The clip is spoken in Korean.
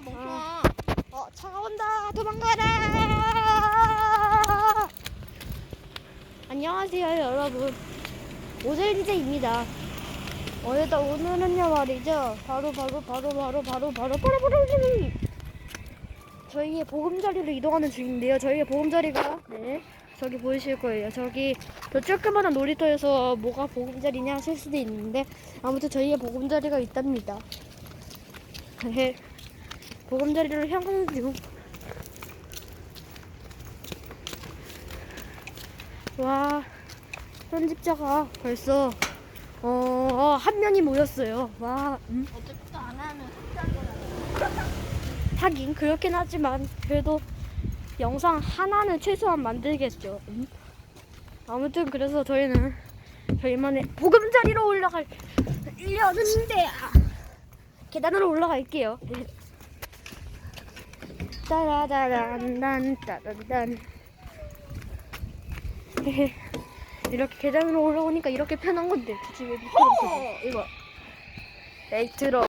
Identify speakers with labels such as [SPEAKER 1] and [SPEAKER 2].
[SPEAKER 1] 아 멍청아.
[SPEAKER 2] 어, 차가 온다. 도망가라. 안녕하세요, 여러분. 오젤디제입니다. 어, 일단 오늘은요 말이죠. 바로 바로 바로 바로 바로 바로 바로 바로 바로 저희의 보금자리로 이동하는 중인데요. 저희의 보금자리가 네 저기 보이실 거예요. 저기 저 조그마한 놀이터에서 뭐가 보금자리냐 하실 수도 있는데 아무튼 저희의 보금자리가 있답니다. 네. 보금자리로 향하는 중. 와, 편집자가 벌써 어, 어, 한 명이 모였어요. 와, 음,
[SPEAKER 1] 어차피 또안 하면.
[SPEAKER 2] 하긴 그렇긴 하지만 그래도 영상 하나는 최소한 만들겠죠. 음. 아무튼 그래서 저희는 저희만의 보금자리로 올라갈 려는데 계단으로 올라갈게요. 네. 따라다란단 따란단. 이렇게 계단으로 올라오니까 이렇게 편한 건데 굳이 왜 미끄럽게 이거 에이 들어